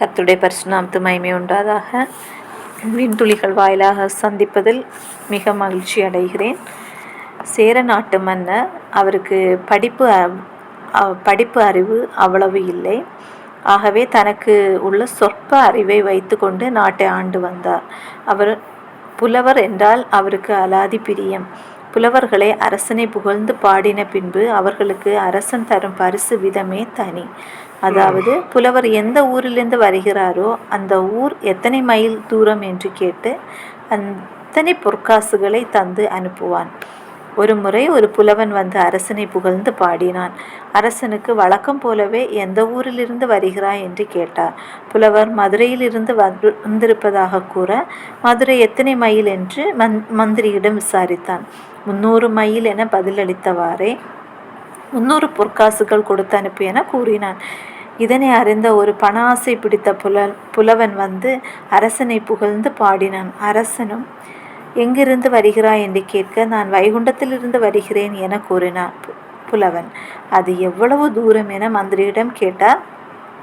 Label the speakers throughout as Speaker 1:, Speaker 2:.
Speaker 1: கத்துடைய பரிசுநாமத்து மயமே உண்டாதாக விண்துளிகள் வாயிலாக சந்திப்பதில் மிக மகிழ்ச்சி அடைகிறேன். சேர நாட்டு மன்னர் அவருக்கு படிப்பு அ- படிப்பு அறிவு அவ்வளவு இல்லை. ஆகவே தனக்கு உள்ள சொற்ப அறிவை வைத்துக்கொண்டு நாட்டை ஆண்டு வந்தார். அவர் புலவர் என்றால் அவருக்கு அலாதி பிரியம். புலவர்களை அரசனை புகழ்ந்து பாடின பின்பு அவர்களுக்கு அரசன் தரும் பரிசு விதமே தனி. அதாவது புலவர் எந்த ஊரிலிருந்து வருகிறாரோ அந்த ஊர் எத்தனை மைல் தூரம் என்று கேட்டு அத்தனை பொற்காசுகளை தந்து அனுப்புவான். ஒரு முறை ஒரு புலவன் வந்து அரசனை புகழ்ந்து பாடினான். அரசனுக்கு வழக்கம் போலவே எந்த ஊரிலிருந்து வருகிறாய் என்று கேட்டார். புலவர் மதுரையிலிருந்து வந்திருப்பதாக கூற மதுரை எத்தனை மைல் என்று மந் மந்திரியிடம் விசாரித்தான். முன்னூறு மைல் என பதிலளித்தவாறே முன்னூறு பொற்காசுகள் கொடுத்து அனுப்பு என கூறினான். இதனை அறிந்த ஒரு பண ஆசை பிடித்த புல புலவன் வந்து அரசனை புகழ்ந்து பாடினான். அரசனும் எங்கிருந்து வருகிறாய் என்று கேட்க நான் வைகுண்டத்திலிருந்து வருகிறேன் என கூறினான் பு- புலவன். அது எவ்வளவு தூரம் என மந்திரியிடம் கேட்டார்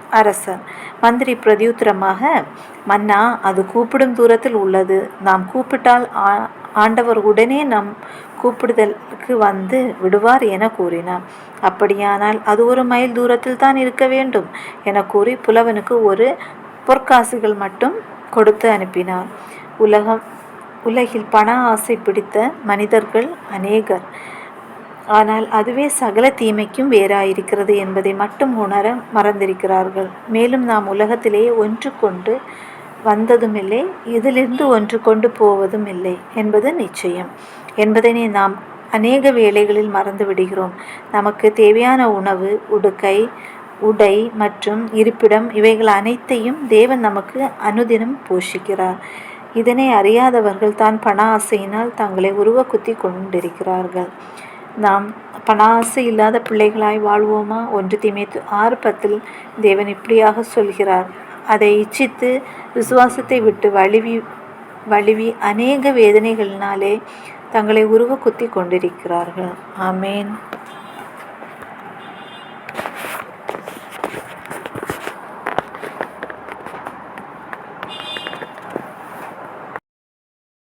Speaker 1: அரசன். மந்திரி பிரதியுத்தரமாக மன்னா அது கூப்பிடும் தூரத்தில் உள்ளது. நாம் கூப்பிட்டால் ஆ- ஆண்டவர் உடனே நம் கூப்பிடுதலுக்கு வந்து விடுவார் என கூறினார் அப்படியானால் அது ஒரு மைல் தூரத்தில் தான் இருக்க வேண்டும் என கூறி புலவனுக்கு ஒரு பொற்காசுகள் மட்டும் கொடுத்து அனுப்பினார் உலகம் உலகில் பண ஆசை பிடித்த மனிதர்கள் அநேகர். ஆனால் அதுவே சகல தீமைக்கும் வேறாயிருக்கிறது என்பதை மட்டும் உணர மறந்திருக்கிறார்கள். மேலும் நாம் உலகத்திலேயே ஒன்று கொண்டு வந்ததுமில்லை இதிலிருந்து ஒன்று கொண்டு போவதும் இல்லை என்பது நிச்சயம். என்பதனை நாம் அநேக வேளைகளில் மறந்து விடுகிறோம். நமக்கு தேவையான உணவு உடுக்கை உடை மற்றும் இருப்பிடம் இவைகள் அனைத்தையும் தேவன் நமக்கு அனுதினம் போஷிக்கிறார். இதனை அறியாதவர்கள் தான் பண ஆசையினால் தங்களை உருவ குத்தி கொண்டிருக்கிறார்கள். நாம் பண ஆசை இல்லாத பிள்ளைகளாய் வாழ்வோமா? ஒன்று தீமைத்து ஆறு பத்தில் தேவன் இப்படியாக சொல்கிறார். அதை இச்சித்து விசுவாசத்தை விட்டு வழுவி வழுவி அநேக வேதனைகளினாலே தங்களை உருவ குத்தி கொண்டிருக்கிறார்கள். ஆமேன்.